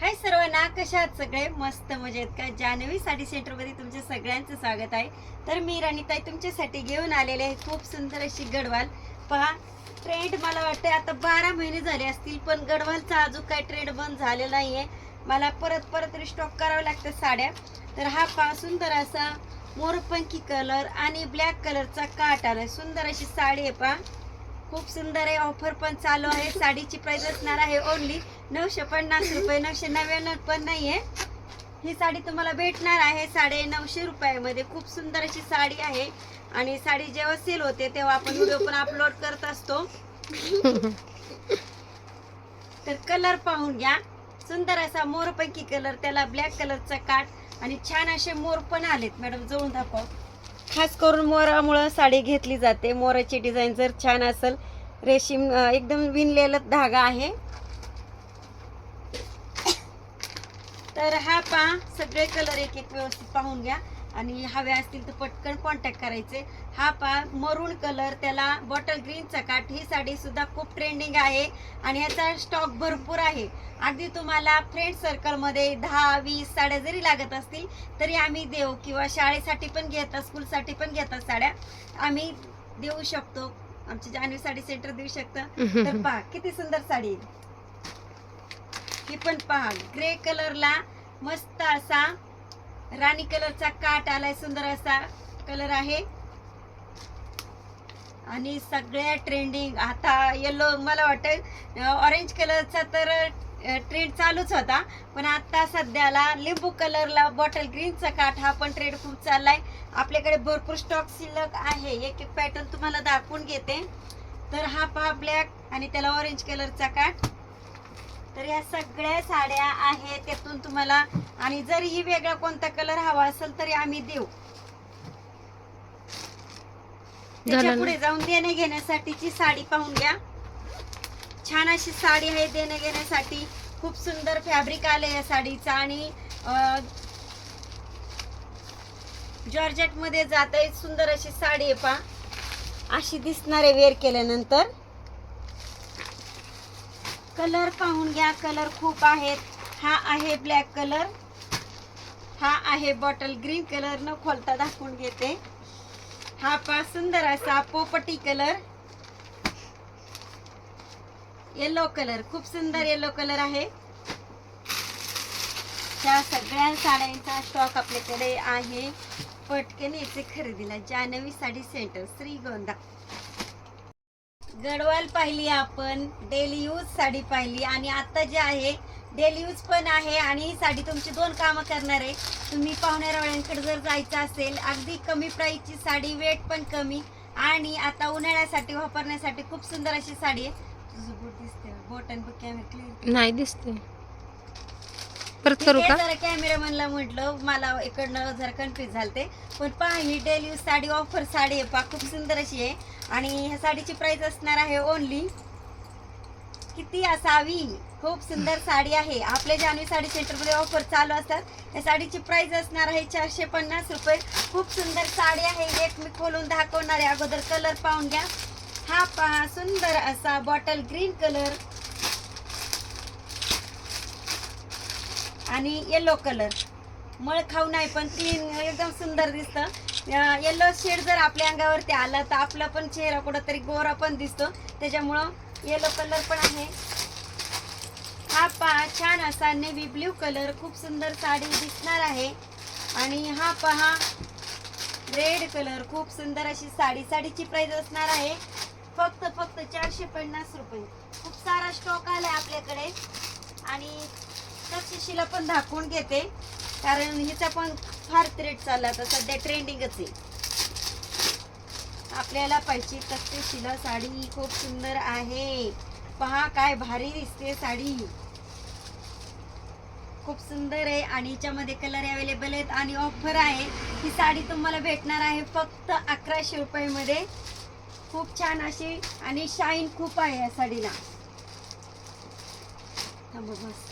हाय सर्वांना कशा आहात सगळे? मस्त मजेत का? जान्हवी साडी सेंटरमध्ये तुमच्या सगळ्यांचं स्वागत आहे. तर मी राणीताई तुमच्यासाठी घेऊन आलेले आहे. खूप सुंदर अशी गडवाल. पहा ट्रेंड मला वाटतं आता बारा महिने झाले असतील पण गडवालचा अजून काही ट्रेंड बंद झालेला आहे मला परत परत रिस्टॉक करावं लागतं साड्या. तर हा पहा सुंदर असा मोरपंखी कलर आणि ब्लॅक कलरचा काट आलाय सुंदर अशी साडी आहे पहा. खूप सुंदर आहे. ऑफर पण चालू आहे. साडीची प्राइस असणार आहे ओनली नऊशे पन्नास रुपये नऊशे नव्याण्णव पण नाहीये. ही साडी तुम्हाला भेटणार आहे साडे नऊशे रुपयामध्ये. खूप सुंदर अशी साडी आहे. आणि साडी जेव्हा सेल होते तेव्हा आपण व्हिडिओ पण अपलोड करत असतो. तर कलर पाहून घ्या. सुंदर असा मोरपैकी कलर त्याला ब्लॅक कलरचा काट आणि छान असे मोर पण आलेत. मॅडम जवळून दाखव. खास करून मोरामुळं साडी घेतली जाते. मोराची डिझाईन जर छान असेल रेशीम एकदम विणलेला धागा आहे. तर हा पहा सगळे कलर एक एक व्यवस्थित पाहून घ्या. आणि हवे असतील तर पटकन कॉन्टॅक्ट करायचे. हा पहा मरून कलर त्याला बॉटल ग्रीनचा काठ ही साडी सुद्धा खूप ट्रेंडिंग आहे आणि याचा स्टॉक भरपूर आहे. अगदी तुम्हाला फ्रेंड सर्कलमध्ये दहा वीस साड्या जरी लागत असतील तरी आम्ही देऊ किंवा शाळेसाठी पण घेतात स्कूलसाठी पण घेतात साड्या. आम्ही देऊ शकतो. आमची जान्हवी साडी सेंटर देऊ शकतं. तर पहा किती सुंदर साडी ही पण पहा ग्रे कलरला मस्त असा राणी कलरचा काट आलाय सुंदर असा कलर आहे. आणि सगळ्या ट्रेंडिंग आता येलो मला वाटतं ऑरेंज कलरचा तर ट्रेंड चालूच होता. पण आता सध्याला लिंबू कलरला बॉटल ग्रीनचा काठ हा पण ट्रेंड खूप चाललाय. आपल्याकडे भरपूर स्टॉक शिल्लक आहे. एक एक पॅटर्न तुम्हाला दाखवून घेते. तर हा पहा ब्लॅक आणि त्याला ऑरेंज कलरचा काठ तर या सगळ्या साड्या आहेत त्यातून तुम्हाला आणि जरी वेगळा कोणता कलर हवा असेल तरी आम्ही देऊ. त्याच्या? पुढे जाऊन देणे घेण्यासाठीची साडी पाहून घ्या. छान अशी साडी आहे देणे घेण्यासाठी. खूप सुंदर फॅब्रिक आलं या साडीचा आणि जॉर्जेटमध्ये जात आहे सुंदर अशी साडी आहे पा अशी दिसणार आहे वेअर केल्यानंतर. कलर पाहून घ्या. कलर खूप आहेत. हा आहे ब्लॅक कलर. हा आहे बॉटल ग्रीन कलर. न खोलता दाखवून घेते. हा पा सुंदर असा पोपटी कलर. Yellow colour. खूप सुंदर येलो कलर आहे. त्या सगळ्या साड्यांचा स्टॉक आपल्याकडे आहे. पटकन याचे खरेदीला जानवी साडी सेंटर श्रीगोंदा. गडवाल पाहिली आपण डेली यूज साडी पाहिली आणि आता जे आहे डेली यूज पण आहे आणि ही साडी तुमची दोन कामं करणार आहे. तुम्ही पाहुण्यारावळ्यांकडे जर जायचं असेल अगदी कमी प्राईसची साडी वेट पण कमी आणि आता उन्हाळ्यासाठी वापरण्यासाठी खूप सुंदर अशी साडी आहे. तुझं बोट दिसते बोट आणि कॅमेरा क्लिअर नाही दिसते परत करू का? जरा कॅमेरामॅनला म्हटलं मला इकडनं जरा कन्फ्युज झालते. पण पहा ही डेली साडी ऑफर साडी आहे पहा खूप सुंदर अशी आहे. आणि ह्या साडीची प्राइस असणार आहे ओनली किती असावी? खूप सुंदर साडी आहे. आपल्या जान्हवी साडी सेंटरमध्ये ऑफर चालू असतात. या साडीची प्राइस असणार आहे चारशे पन्नास रुपये. खूप सुंदर साडी आहे. एक मी खोलून दाखवणार आहे. अगोदर कलर पाहून घ्या. हा पहा सुंदर असा बॉटल ग्रीन कलर आणि येलो कलर मळ खाऊ नाही पण क्लीन एकदम सुंदर दिसतं. येलो शेड जर आपल्या अंगावरती आला तर आपला पण चेहरा कुठंतरी गोरा पण दिसतो. त्याच्यामुळं येलो कलर पण आहे. हा पहा छान असा नेव्ही ब्ल्यू कलर खूप सुंदर साडी दिसणार आहे. आणि हा पहा रेड कलर खूप सुंदर अशी साडी. साडीची प्राइस असणार आहे फक्त फक्त चारशे पन्नास रुपये. खूप सारा स्टॉक आला आहे आपल्याकडे. आणि तक्षशिला पण दाखवून घेते. कारण हिचा पण फार रेट चालला आता सध्या ट्रेंडिंगच आहे. आपल्याला पाहिजे तक्षशिला साडी खूप सुंदर आहे. पहा काय भारी दिसते साडी. खूप सुंदर आहे आणि हिच्यामध्ये कलर अवेलेबल आहेत आणि ऑफर आहे. ही साडी तुम्हाला भेटणार आहे फक्त अकराशे रुपयामध्ये. खूप छान अशी आणि शाईन खूप आहे या साडीला. थांबा बस.